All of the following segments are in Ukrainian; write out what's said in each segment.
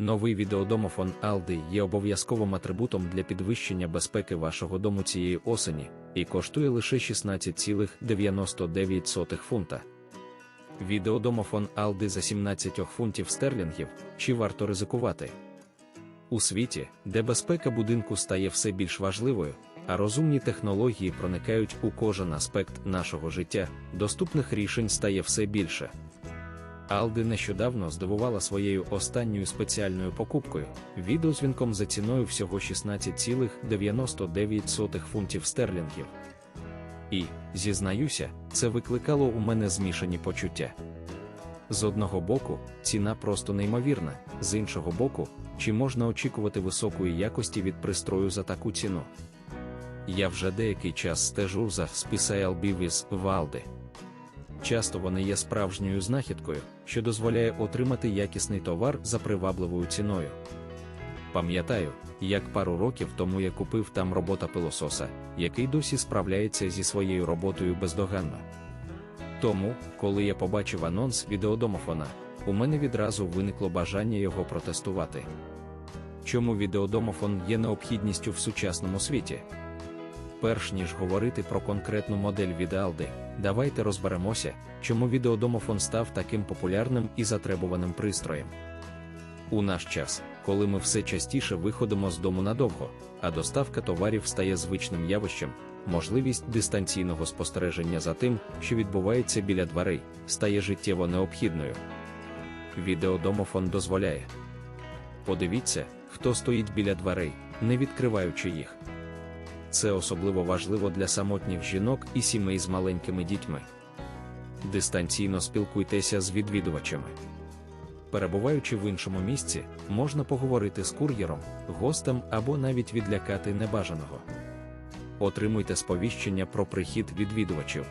Новий відеодомофон Aldi є обов'язковим атрибутом для підвищення безпеки вашого дому цієї осені і коштує лише 16,99 фунта. Відеодомофон Aldi за 17 фунтів стерлінгів, чи варто ризикувати? У світі, де безпека будинку стає все більш важливою, а розумні технології проникають у кожен аспект нашого життя, доступних рішень стає все більше. Алди нещодавно здивувала своєю останньою спеціальною покупкою відеозвінком за ціною всього 16,99 фунтів стерлінгів. І, зізнаюся, це викликало у мене змішані почуття. З одного боку, ціна просто неймовірна, з іншого боку, чи можна очікувати високої якості від пристрою за таку ціну? Я вже деякий час стежу за Special Bivis Валди. Часто вони є справжньою знахідкою, що дозволяє отримати якісний товар за привабливою ціною. Пам'ятаю, як пару років тому я купив там робота пилососа, який досі справляється зі своєю роботою бездоганно. Тому, коли я побачив анонс відеодомофона, у мене відразу виникло бажання його протестувати. Чому відеодомофон є необхідністю в сучасному світі? Перш ніж говорити про конкретну модель від Aldi, давайте розберемося, чому відеодомофон став таким популярним і затребуваним пристроєм. У наш час, коли ми все частіше виходимо з дому надовго, а доставка товарів стає звичним явищем, можливість дистанційного спостереження за тим, що відбувається біля дверей, стає життєво необхідною. Відеодомофон дозволяє. Подивіться, хто стоїть біля дверей, не відкриваючи їх. Це особливо важливо для самотніх жінок і сімей з маленькими дітьми. Дистанційно спілкуйтеся з відвідувачами. Перебуваючи в іншому місці, можна поговорити з кур'єром, гостем або навіть відлякати небажаного. Отримуйте сповіщення про прихід відвідувачів.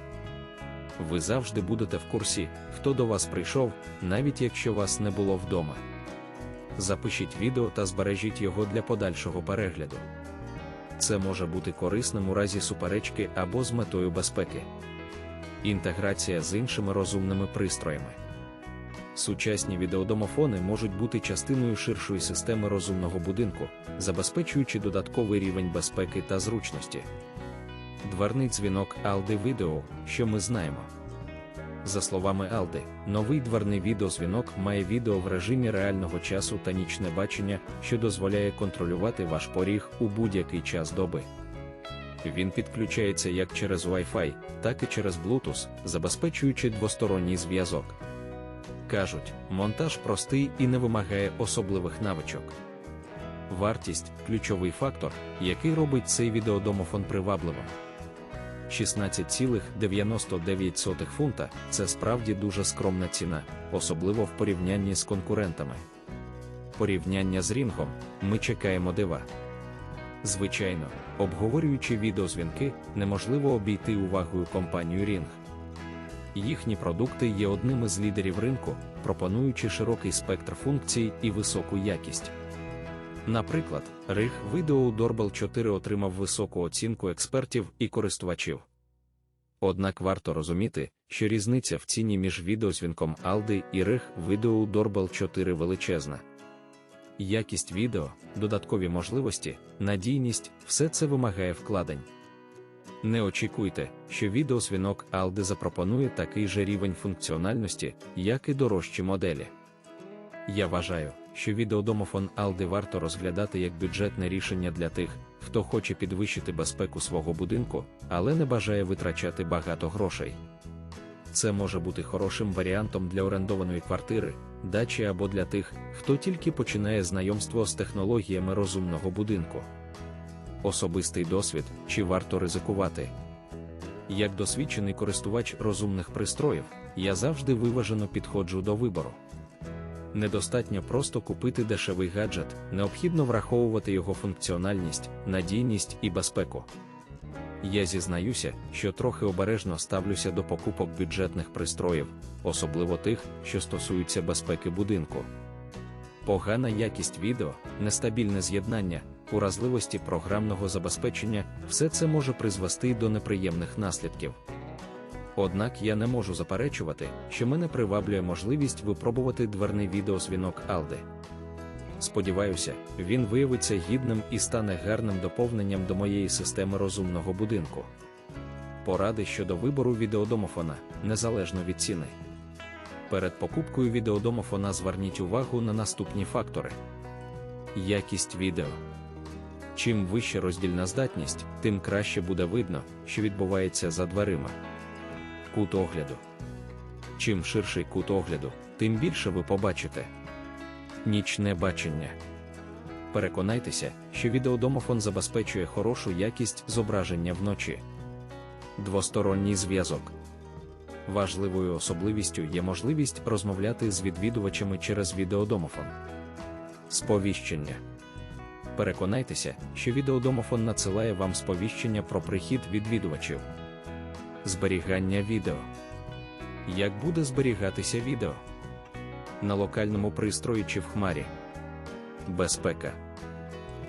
Ви завжди будете в курсі, хто до вас прийшов, навіть якщо вас не було вдома. Запишіть відео та збережіть його для подальшого перегляду. Це може бути корисним у разі суперечки або з метою безпеки. Інтеграція з іншими розумними пристроями. Сучасні відеодомофони можуть бути частиною ширшої системи розумного будинку, забезпечуючи додатковий рівень безпеки та зручності. Дверний дзвінок Aldi Video, що ми знаємо. За словами Aldi, новий дверний відеозвінок має відео в режимі реального часу та нічне бачення, що дозволяє контролювати ваш поріг у будь-який час доби. Він підключається як через Wi-Fi, так і через Bluetooth, забезпечуючи двосторонній зв'язок. Кажуть, монтаж простий і не вимагає особливих навичок. Вартість ключовий фактор, який робить цей відеодомофон привабливим. 16,99 фунта це справді дуже скромна ціна, особливо в порівнянні з конкурентами. Порівняння з рінгом ми чекаємо дива. Звичайно, обговорюючи відеозвінки, неможливо обійти увагою компанію Ring. Їхні продукти є одним із лідерів ринку, пропонуючи широкий спектр функцій і високу якість. Наприклад, Rig Video Doorbell 4 отримав високу оцінку експертів і користувачів. Однак варто розуміти, що різниця в ціні між відеозвінком Aldi і Rig Video Doorbell 4 величезна. Якість відео, додаткові можливості, надійність все це вимагає вкладень. Не очікуйте, що відеозвінок Aldi запропонує такий же рівень функціональності, як і дорожчі моделі. Я вважаю, що відеодомофон Aldi варто розглядати як бюджетне рішення для тих, хто хоче підвищити безпеку свого будинку, але не бажає витрачати багато грошей. Це може бути хорошим варіантом для орендованої квартири, дачі або для тих, хто тільки починає знайомство з технологіями розумного будинку. Особистий досвід чи варто ризикувати. Як досвідчений користувач розумних пристроїв, я завжди виважено підходжу до вибору. Недостатньо просто купити дешевий гаджет, необхідно враховувати його функціональність, надійність і безпеку. Я зізнаюся, що трохи обережно ставлюся до покупок бюджетних пристроїв, особливо тих, що стосуються безпеки будинку. Погана якість відео, нестабільне з'єднання, уразливості програмного забезпечення все це може призвести до неприємних наслідків. Однак я не можу заперечувати, що мене приваблює можливість випробувати дверний відеозвінок Aldi. Сподіваюся, він виявиться гідним і стане гарним доповненням до моєї системи розумного будинку. Поради щодо вибору відеодомофона незалежно від ціни. Перед покупкою відеодомофона зверніть увагу на наступні фактори: якість відео. Чим вища роздільна здатність, тим краще буде видно, що відбувається за дверима. Кут огляду. Чим ширший кут огляду, тим більше ви побачите. Нічне бачення. Переконайтеся, що відеодомофон забезпечує хорошу якість зображення вночі. Двосторонній зв'язок. Важливою особливістю є можливість розмовляти з відвідувачами через відеодомофон. Сповіщення. Переконайтеся, що відеодомофон надсилає вам сповіщення про прихід відвідувачів. Зберігання відео. Як буде зберігатися відео? На локальному пристрої чи в хмарі. Безпека.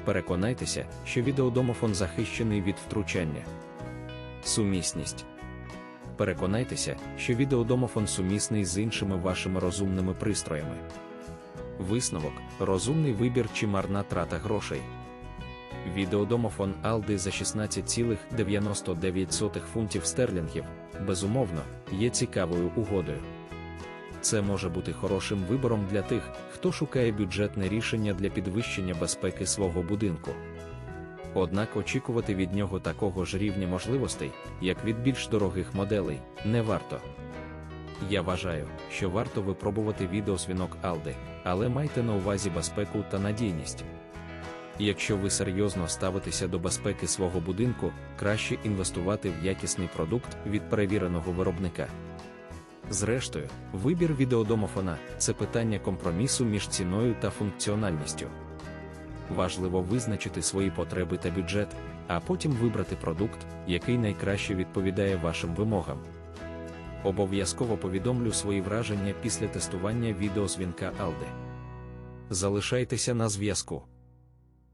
Переконайтеся, що відеодомофон захищений від втручання. Сумісність. Переконайтеся, що відеодомофон сумісний з іншими вашими розумними пристроями. Висновок розумний вибір чи марна трата грошей. Відеодомофон Aldi за 16,99 фунтів стерлінгів, безумовно, є цікавою угодою. Це може бути хорошим вибором для тих, хто шукає бюджетне рішення для підвищення безпеки свого будинку. Однак очікувати від нього такого ж рівня можливостей, як від більш дорогих моделей, не варто. Я вважаю, що варто випробувати відеосвінок Aldi, але майте на увазі безпеку та надійність. Якщо ви серйозно ставитеся до безпеки свого будинку, краще інвестувати в якісний продукт від перевіреного виробника. Зрештою, вибір відеодомофона це питання компромісу між ціною та функціональністю. Важливо визначити свої потреби та бюджет, а потім вибрати продукт, який найкраще відповідає вашим вимогам. Обов'язково повідомлю свої враження після тестування відеозвінка Aldi. Залишайтеся на зв'язку.